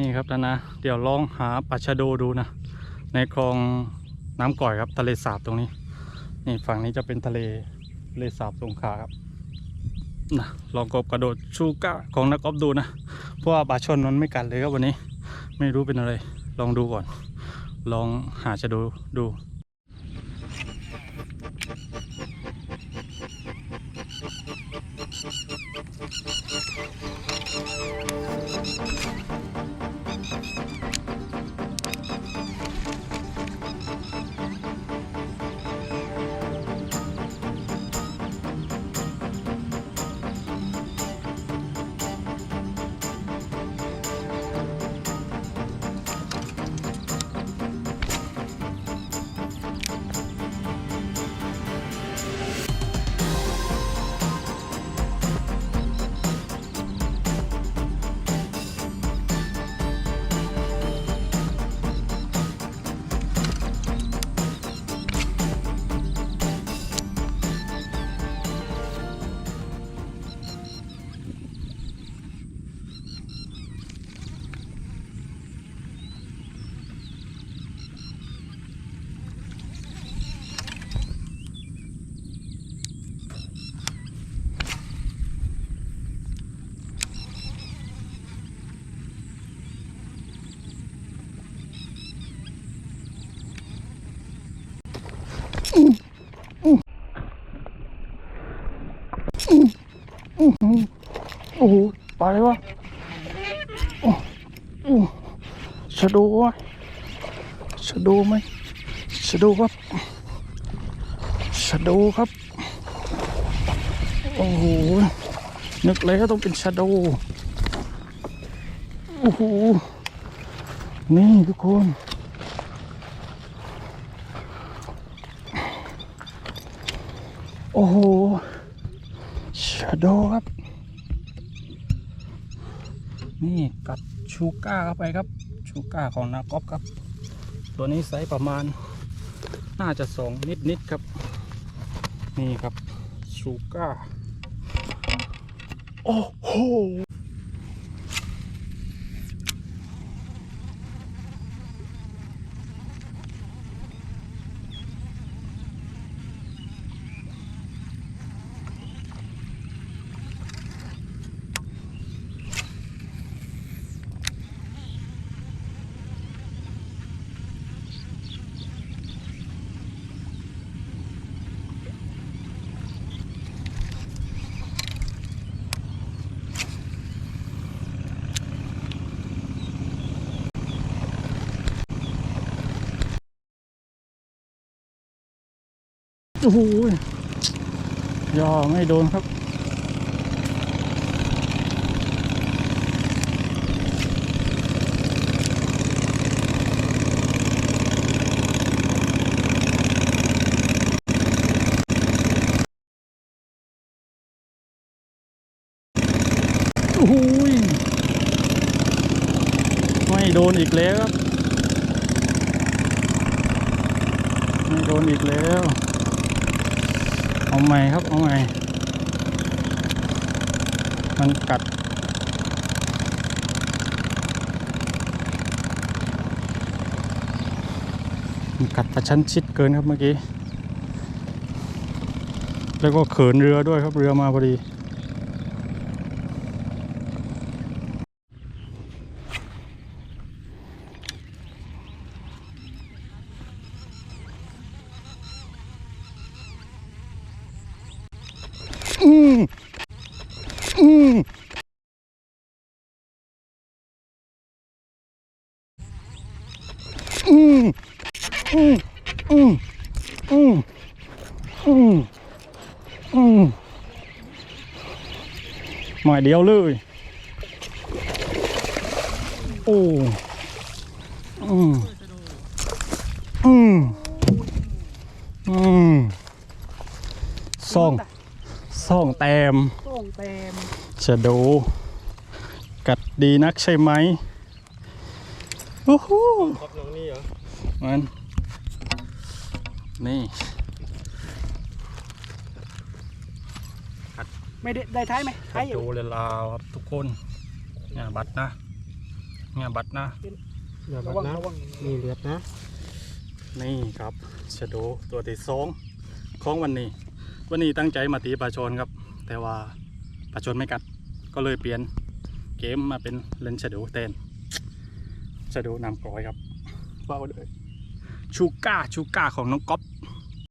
นี่ครับนะนะ เดี๋ยวลองหาปลาชะโดดูนะ ในคลองน้ำก่อยครับทะเลสาบตรงนี้ นี่ฝั่งนี้จะเป็นทะเลทะเลสาบสงขลาครับนะลองกบกระโดดชูก้าของนักกอล์ฟดูนะเพราะว่าปลาชนมันไม่กัดเลยครับวันนี้ ไม่รู้เป็นอะไร ลองดูก่อน ลองหาชะโดดู โอ้โหปลาอะไรวะโอ้โอ้ชะโดวะชะโดไหมชะโดครับชะโดครับโอ้โหนึกแล้วต้องเป็นชะโดโอ้โหนี่ทุกคนโอ้โห โดครับ นี่กัดชูก้าเข้าไปครับ ชูก้าของนากอบครับ ตัวนี้ไซส์ประมาณน่าจะสองนิดนิดๆครับ นี่ครับชูก้า โอ้โห อ้โหยอไม่โดนครับ โอ้โหไม่โดนอีกแล้วครับ ไม่โดนอีกแล้ว เอาใหม่ครับ เอาใหม่ มันกัด มันกัดประชันชิดเกินครับเมื่อกี้ แล้วก็เขินเรือด้วยครับเรือมาพอดี อืม อืมอืมอืมอืมอืมอืมอืมหมายเดียวเลย โอ้อืมอืมอืมซ่องซ่องแต้มส่งเต็ม จะดู กัดดีนักใช่ไหมโอ้โหครับน้องนี่เหรอ มัน นี่ ไม่ได้ได้ท้ายไหมท้ายอยู่ดูเลยลาวครับทุกคนเนี่ยบัตรนะเนี่ยบัตรนะอย่าระบัวัดงนะระวังมีเลือดนะ นี่ครับชะโดตัวที่สองของวันนี้ วันนี้ตั้งใจมาตีปลาชนครับ แต่ว่า ปลาชนไม่กัดก็เลยเปลี่ยนเกมมาเป็นเล่นชะโดแทนชะโดนำกรอยครับเฝ้าเลยชูก้าชูก้าของน้องก๊อฟ